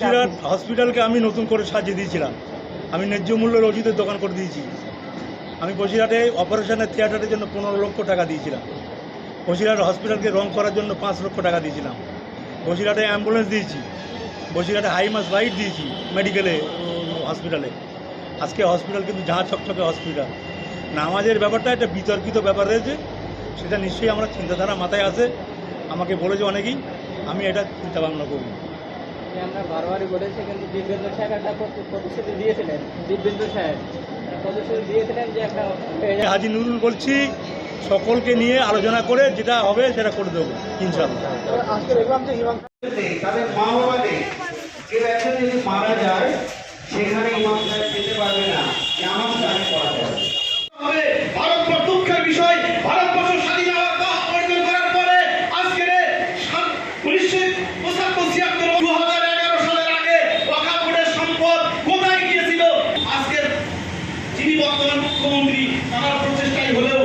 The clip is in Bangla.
সিরাট হসপিটালকে আমি নতুন করে সাজিয়ে দিয়েছিলাম। আমি ন্যায্য মূল্যের ওষুধের দোকান করে দিয়েছি। আমি বসিরহাটে অপারেশনের থিয়েটারের জন্য পনেরো লক্ষ টাকা দিয়েছিলাম। বসিরহাট হসপিটালকে রং করার জন্য পাঁচ লক্ষ টাকা দিয়েছিলাম। বসিরহাটে অ্যাম্বুলেন্স দিয়েছি। বসিরহাটে হাই মাস লাইট দিয়েছি মেডিকেলে হসপিটালে আজকে হসপিটাল কিন্তু ঝাঁ চকচকে হসপিটাল নামাজের ব্যাপারটা একটা বিতর্কিত ব্যাপার রয়েছে। সেটা নিশ্চয়ই আমরা চিন্তাধারা মাথায় আছে আমাকে বলেছে অনেকেই, আমি এটা চিন্তা ভাবনা করি যে আমরা বারবারই বলেছি কিন্তু দিব্যেন্দ্র সাহেব একটা প্রতিশ্রুতি দিয়েছিলেন দিব্যেন্দ্র সাহেব প্রতিশ্রুতি দিয়েছিলেন যে একটা হাজি নুরুল বলছি সকলকে নিয়ে আলোচনা করে যেটা হবে সেটা করে দেবো ইনশাল্লাহ তাদের মা বাবা যে একজন যদি মারা যায় সেখানে মুখ্যমন্ত্রী তার প্রচেষ্টায় হলেও